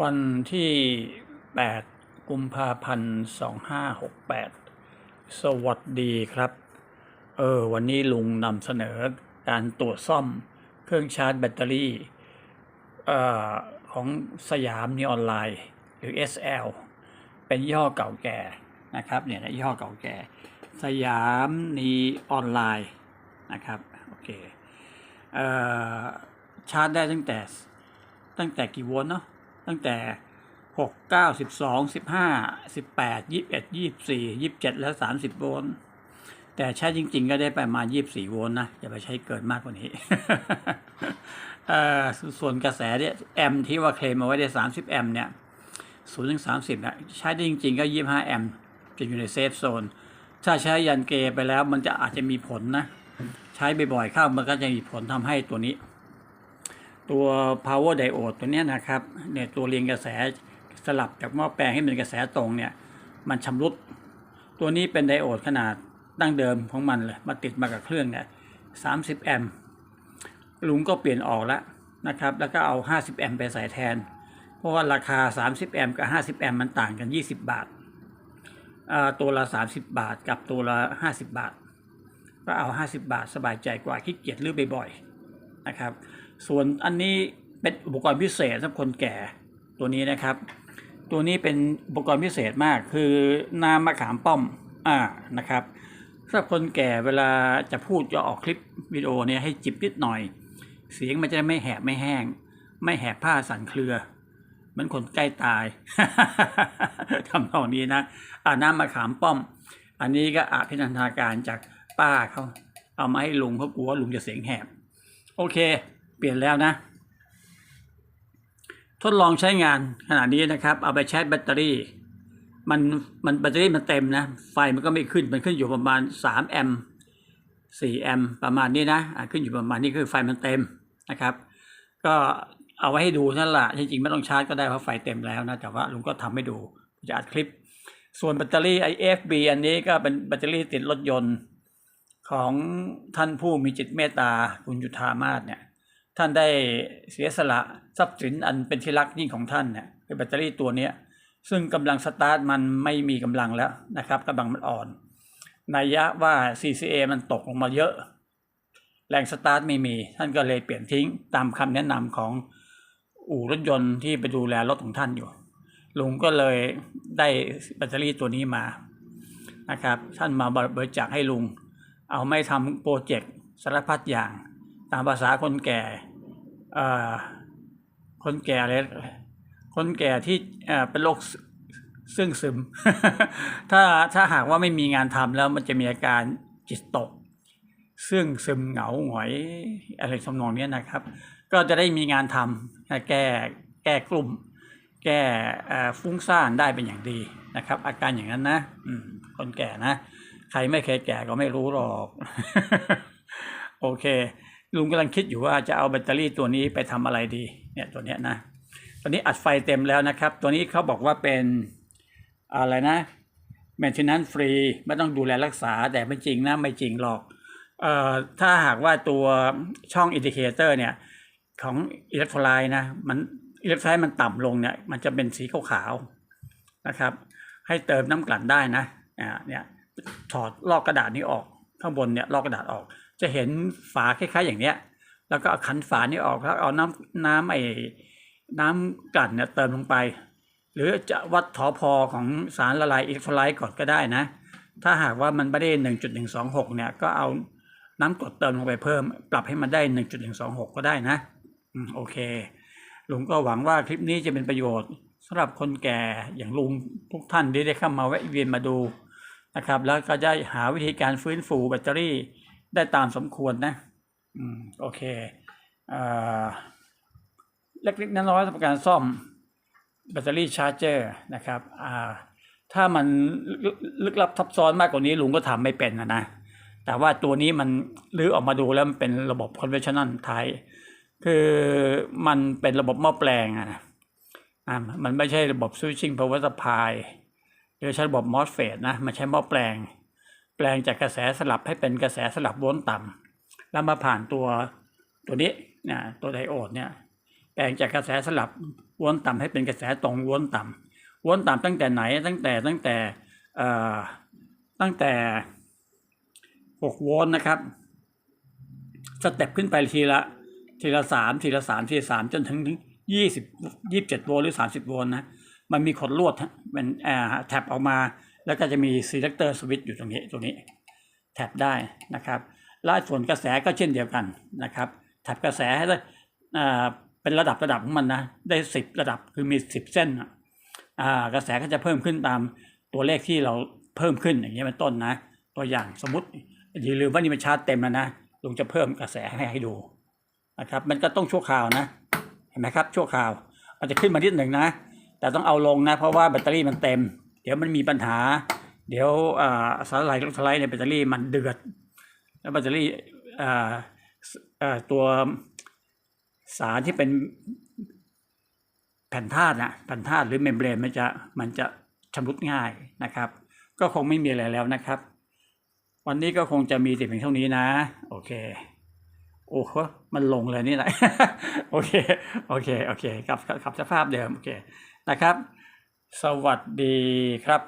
วันที่ 8 กุมภาพันธ์ 2568 สวัสดีครับ เออ วันนี้ลุงนำเสนอการตรวจซ่อมเครื่องชาร์จแบตเตอรี่เอ่อของสยามนีออนไลน์ หรือ SL เป็นย่อเก่าแก่นะครับ เนี่ยนะย่อเก่าแก่ สยามนีออนไลน์นะครับ โอเค เอ่อ ชาร์จได้ตั้งแต่ตั้งแต่กี่โวลต์เนาะ ตั้งแต่หกเก้าสิบสองสิบห้าสิบแปดยี่สิบเอ็ดยี่สิบสี่ยี่สิบเจ็ดแล้วสามสิบโวลต์แต่ใช้จริง ๆ ก็ได้ประมาณยี่สิบสี่โวลต์นะ อย่าไปใช้เกินมากกว่านี้ ส่วนกระแสเนี่ยแอมที่ว่าเคลมเอาไว้ได้สามสิบแอมเนี่ยศูนย์ถึงสามสิบนะใช้ได้จริง ๆ ก็ยี่ห้าแอมจะอยู่ในเซฟโซน ถ้าใช้ยันเกไปแล้วมันจะอาจจะมีผลนะ ใช้บ่อยๆเข้ามันก็จะมีผลทำให้ตัวนี้ ตัว power diode ตัวนี้นะครับเนี่ยตัวเรียงกระแสสลับจากหม้อแปลงให้เป็นกระแสตรงเนี่ยมันชำรุด ตัวนี้เป็นไดโอดขนาดดั้งเดิมของมันเลยมาติดมากับเครื่องเนี่ย30แอมป์ลุงก็เปลี่ยนออกแล้วนะครับ แล้วก็เอา50แอมป์ไปใส่แทน เพราะว่าราคา30แอมป์กับ50แอมป์มันต่างกัน20บาทอ่าตัวละ30บาทกับตัวละ50บาท ก็เอา50บาทสบายใจกว่าขี้เกียจลื้อบ่อยๆนะครับ ส่วนอันนี้เป็นอุปกรณ์พิเศษสำหรับคนแก่ตัวนี้นะครับ ตัวนี้เป็นอุปกรณ์พิเศษมากคือน้ำมะขามป้อมอ่านะครับสำหรับคนแก่เวลาจะพูดจะออกคลิปวิดีโอเนี่ยให้จิบนิดหน่อย เสียงมันจะไม่แหบไม่แห้ง ไม่แหบผ้าสั่นเครือเหมือนคนใกล้ตายทำนองนี้นะอ่าน้ำมะขามป้อม อันนี้ก็อาพินันทาการจากป้าเขาเอามาให้ลุงเขากลัวว่าลุงจะเสียงแหบ โอเค ปลี่ยนแล้วนะ ทดลองใช้งานขนาดนี้นะครับ เอาไปชาร์จแบตเตอรี่ มันมันแบตเตอรี่มันเต็มนะ ไฟมันก็ไม่ขึ้น มันขึ้นอยู่ประมาณ 3 แอมป์4แอมป์ประมาณนี้นะขึ้นอยู่ประมาณนี้คือไฟมันเต็มนะครับ ก็เอาไว้ให้ดูนั่นแหละจริงๆไม่ต้องชาร์จก็ได้เพราะไฟเต็มแล้วนะ แต่ว่าลุงก็ทำให้ดูจะอัดคลิป ส่วนแบตเตอรี่ IFB อันนี้ก็เป็นแบตเตอรี่ติดรถยนต์ของท่านผู้มีจิตเมตตาคุณยุทธามาศเนี่ย ท่านได้เสียสละทรัพย์สินอันเป็นที่รักยิ่งของท่านเนี่ยคือแบตเตอรี่ตัวเนี้ยซึ่งกำลังสตาร์ทมันไม่มีกำลังแล้วนะครับกำลังมันอ่อนนัยยะว่า CCA มันตกลงมาเยอะ แรงสตาร์ทไม่มี ท่านก็เลยเปลี่ยนทิ้งตามคำแนะนำของอู่รถยนต์ที่ไปดูแลรถของท่านอยู่ ลุงก็เลยได้แบตเตอรี่ตัวนี้มานะครับ ท่านมาบริจาคให้ลุง เอาไม่ทำโปรเจกต์สารพัดอย่าง ตามภาษาคนแก่คนแก่เลยคนแก่ที่เป็นโรคซึ่งซึม ถ้าถ้าหากว่าไม่มีงานทำแล้วมันจะมีอาการจิตตก ซึ่งซึมเหงาหงอยอะไรทำนองเนี้ยนะครับ ก็จะได้มีงานทำแก้แก้กลุ่ม แก้ฟุ้งซ่านได้เป็นอย่างดีนะครับ อาการอย่างนั้นนะคนแก่นะ ใครไม่เคยแก่ก็ไม่รู้หรอก โอเค ลุงกำลังคิดอยู่ว่าจะเอาแบตเตอรี่ตัวนี้ไปทำอะไรดี เนี่ยตัวเนี้ยนะตอนนี้อัดไฟเต็มแล้วนะครับ ตัวนี้เขาบอกว่าเป็นอะไรนะ maintenance free ไม่ต้องดูแลรักษาแต่ไม่จริงนะไม่จริงหรอกเอ่อถ้าหากว่าตัวช่องอินดิเคเตอร์เนี่ยของอิเล็กโทรไลน์นะมันอิเล็กโทรไลน์มันต่ำลงเนี่ยมันจะเป็นสีขาวๆนะครับ ให้เติมน้ำกลั่นได้นะอ่าเนี่ยถอดลอกกระดาษนี้ออกข้างบนเนี่ยลอกกระดาษออกจะเห็นฝาคล้ายๆอย่างเนี้ย แล้วก็เอาขันฝานี้ออกแล้วเอาน้ำน้ำไอ้น้ำกลั่นเนี่ยเติมลงไป หรือจะวัดถอพอของสารละลายอิเล็กโทรไลต์ก่อนก็ได้นะ ถ้าหากว่ามันไม่ได้หนึ่งจุดหนึ่งสองหกเนี่ยก็เอาน้ำกรดเติมลงไปเพิ่ม ปรับให้มันได้หนึ่งจุดหนึ่งสองหกก็ได้นะอืมโอเค ลุงก็หวังว่าคลิปนี้จะเป็นประโยชน์สำหรับคนแก่อย่างลุงทุกท่านที่ได้เข้ามาแวะเวียนมาดูนะครับ แล้วก็จะหาวิธีการฟื้นฟูแบตเตอรี่ ได้ตามสมควรนะอืมโอเคเอ่อเล็กๆน้อยๆสำหรับการซ่อมแบตเตอรี่ชาร์จเจอร์นะครับอ่าถ้ามันลึกลึกลับซับซ้อนมากกว่านี้ลุงก็ทำไม่เป็นนะนะ แต่ว่าตัวนี้มันลื้อออกมาดูแล้วมันเป็นระบบ conventional ไทยคือมันเป็นระบบหม้อแปลงอะนะอ่ามันไม่ใช่ระบบ switching power supply หรือใช้ระบบ MOSFET นะ มันใช้หม้อแปลงแป ลงจากกระแสสลับให้เป็นกระแสสลับวลต์ต่ำแล้วมาผ่านตัวตัวนี้นะตัวไดโอดเนี่ยแปลงจากกระแสสลับวนต่ำให้เป็นกระแสตรงวนต่ำวนต่ำตั้งแต่ไหนตั้งแต่ตั้งแต่เอ่อตั้งแต่หกโวลต์นะครับ สเต็ปขึ้นไปทีละทีละสามทีละสามทีละสามจนถึงยี่สิบยี่สิบเจ็ดโวลต์หรือสามสิบโวลต์นะ มันมีขดลวดฮะมันอ่าแท็บออกมา แล้วก็จะมี selector switch อยู่ตรงนี้ตรงนี้แท็บได้นะครับและส่วนกระแสก็เช่นเดียวกันนะครับแท็บกระแสให้ได้อ่าเป็นระดับระดับของมันนะได้สิบระดับคือมีสิบเส้นอ่ากระแสก็จะเพิ่มขึ้นตามตัวเลขที่เราเพิ่มขึ้นอย่างเงี้ยเป็นต้นนะ ตัวอย่างสมมติอย่าลืมว่านี่มันชาร์จเต็มแล้วนะลุงจะเพิ่มกระแสให้ให้ดูนะครับมันก็ต้องชั่วคราวนะเห็นไหมครับชั่วคราวอาจจะขึ้นมานิดหนึ่งนะ แต่ต้องเอาลงนะเพราะว่าแบตเตอรี่มันเต็ม เดี๋ยวมันมีปัญหา เดี๋ยวอ่าสไหลสไลด์ในแบตเตอรี่มันเดือด แล้วแบตเตอรี่อ่าอ่าตัวสารที่เป็นแผ่นธาตุนะแผ่นธาตุหรือเมมเบรนมันจะมันจะชำรุดง่ายนะครับ ก็คงไม่มีอะไรแล้วนะครับ วันนี้ก็คงจะมีแต่เพียงเท่านี้นะ โอเค โอ้โหมันลงเลยนี่แหละโอเค โอเค โอเคกับกับสภาพเดิม โอเคนะครับ สวัสดีครับ